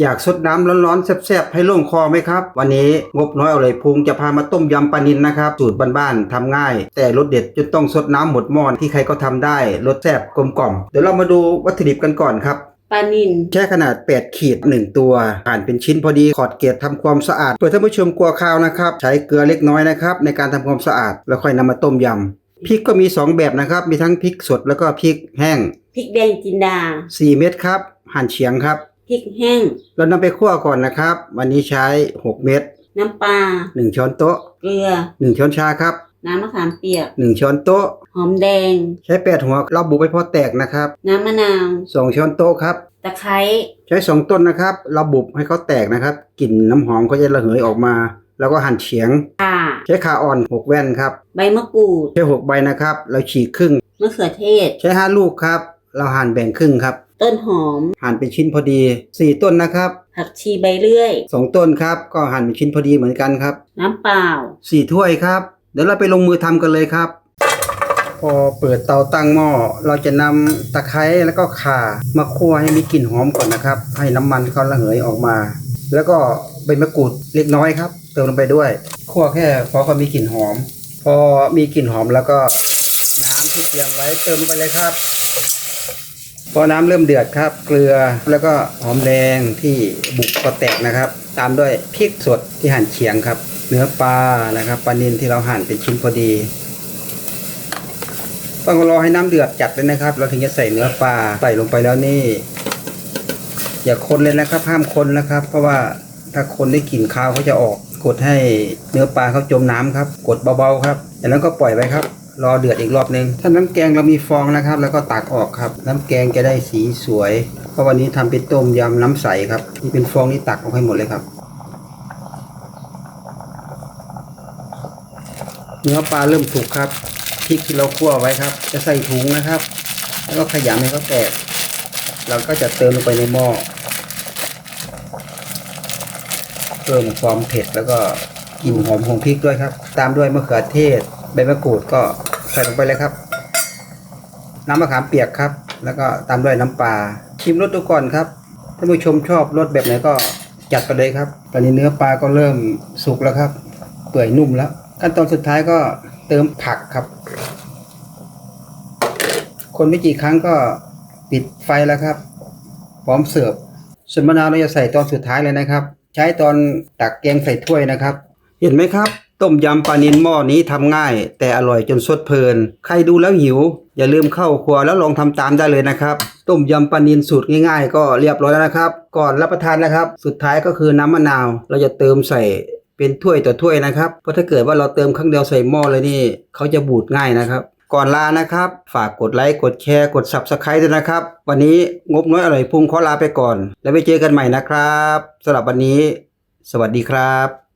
อยากสดน้ำร้อนๆแซ่บๆให้โล่งคอไหมครับ วันนี้งบน้อยเอาเลยพุงจะพามาต้มยำปลานินนะครับสูตรบ้านๆทำง่าย แต่รสเด็ดจนต้องสดน้ำหมดหม้อที่ใครก็ทำได้รสแซ่บกลมกล่อมเดี๋ยวเรามาดูวัตถุดิบกันก่อนครับปลานินแค่ขนาด 8 ขีด 1 ตัวหั่นเป็นชิ้นพอดีขอดเกล็ดทำความสะอาดเพื่อท่านผู้ชมกลัวคาวนะครับ ใช้เกลือเล็กน้อยนะครับ ในการทำความสะอาดแล้วค่อยนำมาต้มยำพริกก็มี 2 แบบนะครับ มีทั้งพริกสดแล้วก็พริกแห้งพริกแดงจินดา 4 เม็ดครับ หั่นเฉียงครับ พริกแห้ง เรานำไปคั่วก่อนนะครับ วันนี้ใช้ 6 เม็ดน้ำปลา1 ช้อนโต๊ะ เกลือ 1 ช้อนชาครับ น้ำมะขามเปียก 1 ช้อนโต๊ะ หอมแดง ใช้แปดหัวเราบุกไปพอแตกนะครับ น้ำมะนาว 2 ช้อนโต๊ะครับ ตะไคร้ ใช้สองต้นนะครับ เราบุบให้เขาแตกนะครับ กลิ่นน้ำหอมก็จะระเหยออกมา แล้วก็หั่นเฉียงข่าใช้ขาอ่อน 6 แว่นครับ ใบมะกรูด ใช้ 6 ใบนะครับ เราฉีกครึ่ง มะเขือเทศ ใช้ 5 ลูกครับ เราหั่นแบ่งครึ่งครับ ต้นหอม หั่นเป็นชิ้นพอดี 4 ต้นนะครับ ผักชีใบเลื่อย 2 ต้นครับ ก็หั่นเป็นชิ้นพอดีเหมือนกันครับ น้ำเปล่า 4 ถ้วยครับ เดี๋ยวเราไปลงมือทำกันเลยครับ พอเปิดเตาตั้งหม้อเราจะนำตะไคร้แล้วก็ข่ามาคั่วให้มีกลิ่นหอมก่อนนะครับ ให้น้ำมันเขาระเหยออกมา แล้วก็ใบมะกรูดเล็กน้อยครับ เติมลงไปด้วย คั่วแค่พอเขามีกลิ่นหอม พอมีกลิ่นหอมแล้วก็น้ำที่เตรียมไว้เติมลงไปเลยครับ พอน้ำเริ่มเดือดครับ เกลือแล้วก็หอมแดงที่บุกก็แตกนะครับ ตามด้วยพริกสดที่หั่นเฉียงครับ เนื้อปลานะครับปลานิลที่เราหั่นเป็นชิ้นพอดีต้องรอให้น้ำเดือดจัดเลยนะครับ เราถึงจะใส่เนื้อปลาใส่ลงไปแล้วนี่ อย่าคนเลยนะครับ ห้ามคนนะครับ เพราะว่าถ้าคนได้กลิ่นคาวเขาจะออก กดให้เนื้อปลาเขาจมน้ำครับ กดเบาๆครับจากนั้นก็ปล่อยไปครับ รอเดือดอีกรอบหนึ่งถ้าน้ำแกงเรามีฟองนะครับ แล้วก็ตักออกครับ น้ำแกงจะได้สีสวย เพราะวันนี้ทำเป็นต้มยำน้ำใสครับนี่เป็นฟองนี่ตักออกให้หมดเลยครับ เนื้อปลาเริ่มสุกครับพริกที่เราคั่วไว้ครับ จะใส่ถุงนะครับ แล้วก็ขยำให้เขาแตก เราก็จะเติมลงไปในหม้อเพิ่มความเผ็ดแล้วก็กลิ่นหอมของพริกด้วยครับ ตามด้วยมะเขือเทศใบมะกรูดก็ ใส่ลงไปเลยครับ น้ำมะขามเปียกครับ แล้วก็ตามด้วยน้ำปลาชิมรสดูก่อนครับถ้าผู้ชมชอบรสแบบไหนก็จัดไปเลยครับ ตอนนี้เนื้อปลาก็เริ่มสุกแล้วครับ เปื่อยนุ่มแล้ว ขั้นตอนสุดท้ายก็เติมผักครับ คนไม่กี่ครั้งก็ปิดไฟแล้วครับ พร้อมเสิร์ฟส่วนมะนาวเราจะใส่ตอนสุดท้ายเลยนะครับ ใช้ตอนตักแกงใส่ถ้วยนะครับ เห็นไหมครับ ต้มยำปลานิลหม้อนี้ทำง่าย แต่อร่อยจนสดเพลิน ใครดูแล้วหิว อย่าลืมเข้าครัวแล้วลองทำตามได้เลยนะครับ ต้มยำปลานิลสูตรง่ายๆ ก็เรียบร้อยแล้วนะครับ ก่อนรับประทานนะครับ สุดท้ายก็คือน้ำมะนาว เราจะเติมใส่เป็นถ้วยต่อถ้วยนะครับ เพราะถ้าเกิดว่าเราเติมครั้งเดียวใส่หม้อเลยนี่เขาจะบูดง่ายนะครับ ก่อนลานะครับ ฝากกดไลค์กดแชร์กด Subscribe ด้วยนะครับ วันนี้งบน้อยอร่อยพุงขอลาไปก่อน แล้วไปเจอกันใหม่นะครับสำหรับวันนี้ สวัสดีครับ